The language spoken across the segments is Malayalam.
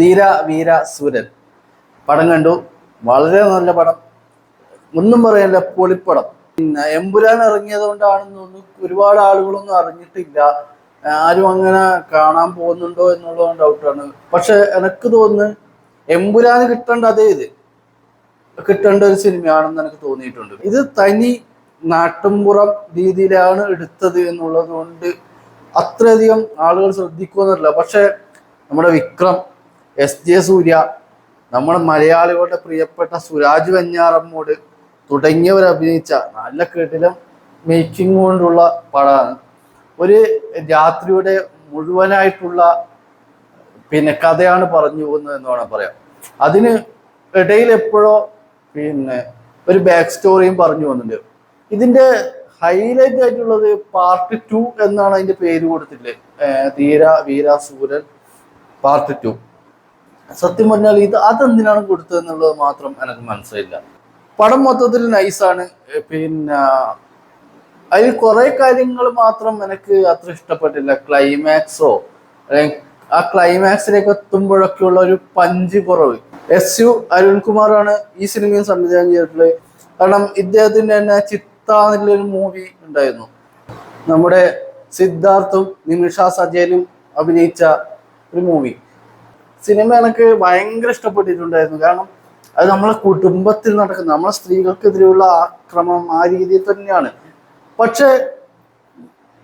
ധീര വീര സൂരൻ. പടം കണ്ടു. വളരെ നല്ല പടം. ഒന്നും പറയാനില്ല പൊളിപ്പടം. പിന്നെ എമ്പുരാൻ ഇറങ്ങിയത് കൊണ്ടാണെന്ന് തോന്നുന്നു ഒരുപാട് ആളുകളൊന്നും അറിഞ്ഞിട്ടില്ല. ആരും അങ്ങനെ കാണാൻ പോകുന്നുണ്ടോ എന്നുള്ളത് ഡൗട്ടാണ് പക്ഷെ എനിക്ക് തോന്നുന്നു എമ്പുരാന് കിട്ടേണ്ട അതേ ഇത്. കിട്ടേണ്ട ഒരു സിനിമയാണെന്ന് എനിക്ക് തോന്നിയിട്ടുണ്ട്. ഇത് തനി നാട്ടുംപുറം രീതിയിലാണ് എടുത്തത് എന്നുള്ളത് കൊണ്ട് അത്രയധികം ആളുകൾ ശ്രദ്ധിക്കുമെന്നല്ല. പക്ഷെ നമ്മുടെ വിക്രം എസ് ജെ സൂര്യ നമ്മുടെ മലയാളികളുടെ പ്രിയപ്പെട്ട സുരാജ് വെഞ്ഞാറമ്മൂട് തുടങ്ങിയവർ അഭിനയിച്ച നല്ല കേട്ടിലും മേക്കിംഗ് കൊണ്ടുള്ള പടമാണ്. ഒരു രാത്രിയുടെ മുഴുവനായിട്ടുള്ള പിന്നെ കഥയാണ് പറഞ്ഞു പോകുന്നത് എന്ന് വേണം പറയാം അതിന് ഇടയിൽ എപ്പോഴോ പിന്നെ ഒരു ബാക്ക് സ്റ്റോറിയും പറഞ്ഞു പോകുന്നുണ്ട്. ഇതിന്റെ ഹൈലൈറ്റ് ആയിട്ടുള്ളത് പാർട്ട് ടു എന്നാണ് അതിന്റെ പേര് കൊടുത്തില്ലേ ധീര വീര സൂരൻ പാർട്ട് ടു സത്യം പറഞ്ഞാൽ ഇത് അതെന്തിനാണ് കൊടുത്തതെന്നുള്ളത് മാത്രം എനിക്ക് മനസ്സിലില്ല പടം മൊത്തത്തിൽ നൈസാണ്. പിന്നെ അതിൽ കുറെ കാര്യങ്ങൾ മാത്രം എനിക്ക് അത്ര ഇഷ്ടപ്പെട്ടില്ല. ക്ലൈമാക്സോ ആ ക്ലൈമാക്സിലേക്ക് എത്തുമ്പോഴൊക്കെയുള്ള ഒരു പഞ്ച് കുറവ്. എസ് യു അരുൺകുമാറാണ് ഈ സിനിമയും സംവിധാനം ചെയ്തിട്ടുള്ളത്. കാരണം ഇദ്ദേഹത്തിന്റെ തന്നെ ചിത്ത എന്നുള്ളൊരു മൂവി ഉണ്ടായിരുന്നു. നമ്മുടെ സിദ്ധാർത്ഥും നിമിഷ സജയനും അഭിനയിച്ച ഒരു മൂവി സിനിമ എനിക്ക് ഭയങ്കര ഇഷ്ടപ്പെട്ടിട്ടുണ്ടായിരുന്നു. കാരണം അത് നമ്മളെ കുടുംബത്തിൽ നടക്കുന്ന നമ്മളെ സ്ത്രീകൾക്കെതിരെയുള്ള ആക്രമണം ആ രീതിയിൽ തന്നെയാണ്. പക്ഷെ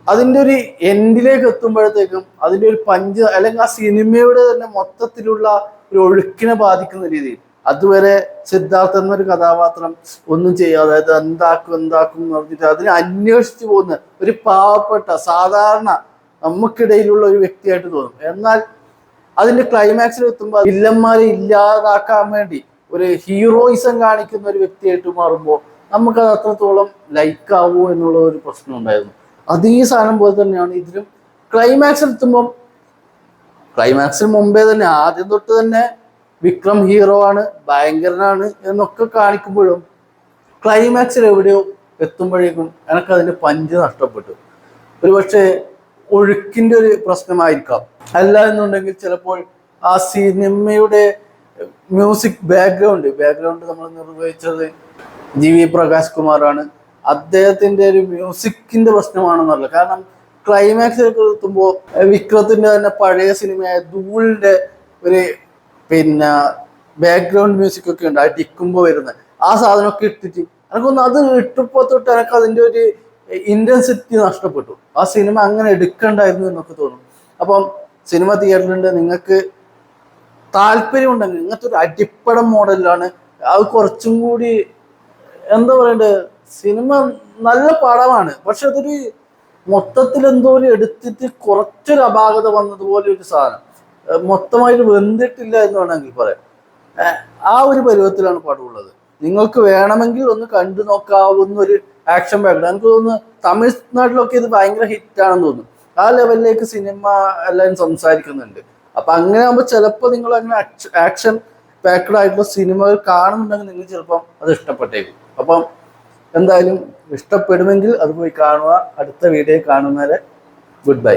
അതിന്റെ ഒരു എൻഡിലേക്ക് എത്തുമ്പോഴത്തേക്കും അതിന്റെ ഒരു പഞ്ച് അല്ലെങ്കിൽ ആ സിനിമയുടെ തന്നെ മൊത്തത്തിലുള്ള ഒരു ഒഴുക്കിനെ ബാധിക്കുന്ന രീതിയിൽ. അതുവരെ സിദ്ധാർത്ഥ എന്നൊരു കഥാപാത്രം ഒന്നും ചെയ്യാതെ അതായത് എന്താക്കും എന്താക്കും എന്ന് പറഞ്ഞിട്ട് അതിനെ അന്വേഷിച്ചു പോകുന്ന ഒരു പാവപ്പെട്ട സാധാരണ നമുക്കിടയിലുള്ള ഒരു വ്യക്തിയായിട്ട് തോന്നും. എന്നാൽ അതിന്റെ ക്ലൈമാക്സിൽ എത്തുമ്പോൾ വില്ലന്മാരെ ഇല്ലാതാക്കാൻ വേണ്ടി ഒരു ഹീറോയിസം കാണിക്കുന്ന ഒരു വ്യക്തിയായിട്ട് മാറുമ്പോൾ അത് അത്രത്തോളം ലൈക്ക് ആവുമോ എന്നുള്ള ഒരു പ്രശ്നം ഉണ്ടായിരുന്നു. അതേ സാധനം പോലെ തന്നെയാണ് ഇതിലും ക്ലൈമാക്സിൽ എത്തുമ്പം ക്ലൈമാക്സിന് മുമ്പേ തന്നെ ആദ്യം തൊട്ട് തന്നെ വിക്രം ഹീറോ ആണ് ഭയങ്കരനാണ് എന്നൊക്കെ കാണിക്കുമ്പോഴും ക്ലൈമാക്സിൽ എവിടെയോ എത്തുമ്പോഴേക്കും എനിക്ക് അതിന്റെ പഞ്ച് നഷ്ടപ്പെട്ടു. ഒരു ഒഴുക്കിന്റെ ഒരു പ്രശ്നമായിരിക്കാം. അല്ല എന്നുണ്ടെങ്കിൽ ചിലപ്പോൾ ആ സിനിമയുടെ മ്യൂസിക് ബാക്ക്ഗ്രൗണ്ട് ബാക്ക്ഗ്രൗണ്ട് നമ്മൾ നിർവഹിച്ചത് ജി വി പ്രകാശ് കുമാറാണ്. അദ്ദേഹത്തിന്റെ ഒരു മ്യൂസിക്കിന്റെ പ്രശ്നമാണെന്നല്ല. കാരണം ക്ലൈമാക്സിലേക്ക് എത്തുമ്പോൾ വിക്രത്തിന്റെ തന്നെ പഴയ സിനിമയായ ധൂളിന്റെ ഒരു പിന്നെ ബാക്ക്ഗ്രൗണ്ട് മ്യൂസിക് ഒക്കെ ഉണ്ട്. ആ വരുന്നത് വരുന്ന ആ സാധനമൊക്കെ ഇട്ടിട്ട് എനിക്കൊന്ന് അത് ഇട്ടപ്പോൾ തൊട്ട് എനിക്ക് അതിന്റെ ഒരു ഇന്റൻസിറ്റി നഷ്ടപ്പെട്ടു. ആ സിനിമ അങ്ങനെ എടുക്കണ്ടായിരുന്നു എന്നൊക്കെ തോന്നും. അപ്പം സിനിമ തിയേറ്ററിലുണ്ട് നിങ്ങൾക്ക് താല്പര്യം ഉണ്ടെങ്കിൽ ഇങ്ങനത്തെ ഒരു അടിപ്പടം മോഡലിലാണ് അത് കുറച്ചും കൂടി എന്താ പറയണ്ടേ സിനിമ നല്ല പടമാണ് പക്ഷെ അതൊരു മൊത്തത്തിൽ എന്തോ ഒരു എടുത്തിട്ട് കുറച്ചൊരു അപാകത വന്നതുപോലെ ഒരു സാധനം. മൊത്തമായിട്ട് വെന്തിട്ടില്ല എന്ന് വേണമെങ്കിൽ പറയാം. ആ ഒരു പരുവത്തിലാണ് പടമുള്ളത്. നിങ്ങൾക്ക് വേണമെങ്കിൽ ഒന്ന് കണ്ടു നോക്കാവുന്ന ഒരു ആക്ഷൻ ബാക്ക്ഗ്രൗണ്ട് എനിക്ക് തോന്നുന്നു തമിഴ്നാട്ടിലൊക്കെ ഇത് ഭയങ്കര ഹിറ്റാണെന്ന് തോന്നുന്നു. ആ ലെവലിലേക്ക് സിനിമ എല്ലാം സംസാരിക്കുന്നുണ്ട്. അപ്പൊ അങ്ങനെ ആകുമ്പോൾ ചിലപ്പോൾ നിങ്ങൾ അങ്ങനെ ആക്ഷൻ പാക്കഡ് ആയിട്ടുള്ള സിനിമകൾ കാണുന്നുണ്ടെങ്കിൽ നിങ്ങൾ ചിലപ്പം അത് ഇഷ്ടപ്പെട്ടേക്കും. അപ്പം എന്തായാലും ഇഷ്ടപ്പെടുമെങ്കിൽ അത് പോയി കാണുക. അടുത്ത വീഡിയോ കാണുന്നവരെ ഗുഡ് ബൈ